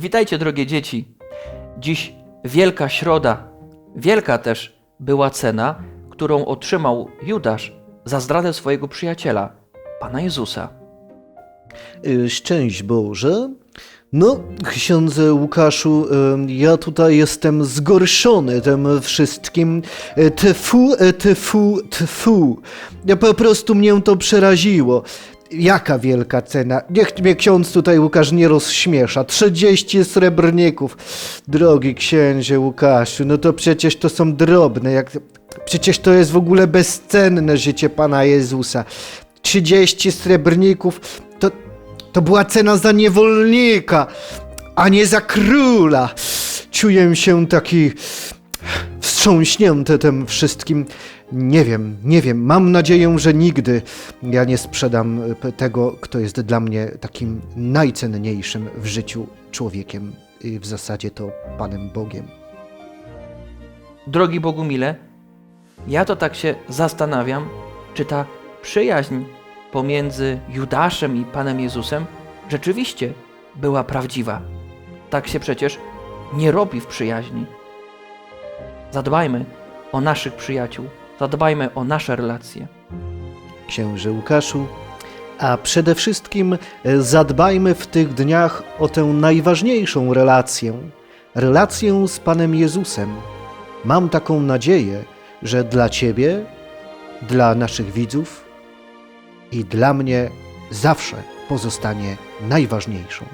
Witajcie, drogie dzieci. Dziś Wielka Środa. Wielka też była cena, którą otrzymał Judasz za zdradę swojego przyjaciela, Pana Jezusa. Y, Szczęść Boże. No, ksiądze Łukaszu, y, ja tutaj jestem zgorszony tym wszystkim. Tfu, tfu, tfu. Po prostu mnie to przeraziło. Jaka wielka cena? Niech mnie ksiądz tutaj Łukasz nie rozśmiesza. 30 srebrników. Drogi księże Łukaszu, no to przecież to są drobne. Jak... Przecież to jest w ogóle bezcenne życie Pana Jezusa. 30 srebrników to, to była cena za niewolnika, a nie za króla. Czuję się taki wstrząśnięty tym wszystkim. Nie wiem, nie wiem. Mam nadzieję, że nigdy ja nie sprzedam e, tego, kto jest dla mnie takim najcenniejszym w życiu człowiekiem. W zasadzie to Panem Bogiem. Drogi Bogumile, ja to tak się zastanawiam, czy ta przyjaźń pomiędzy Judaszem i Panem Jezusem rzeczywiście była prawdziwa. Tak się przecież nie robi w przyjaźni. Zadbajmy o naszych przyjaciół, zadbajmy o nasze relacje. księże Łukaszu. A przede wszystkim zadbajmy w tych dniach o tę najważniejszą relację relację z Panem Jezusem. Mam taką nadzieję, że dla Ciebie, dla naszych widzów i dla mnie zawsze pozostanie najważniejszą.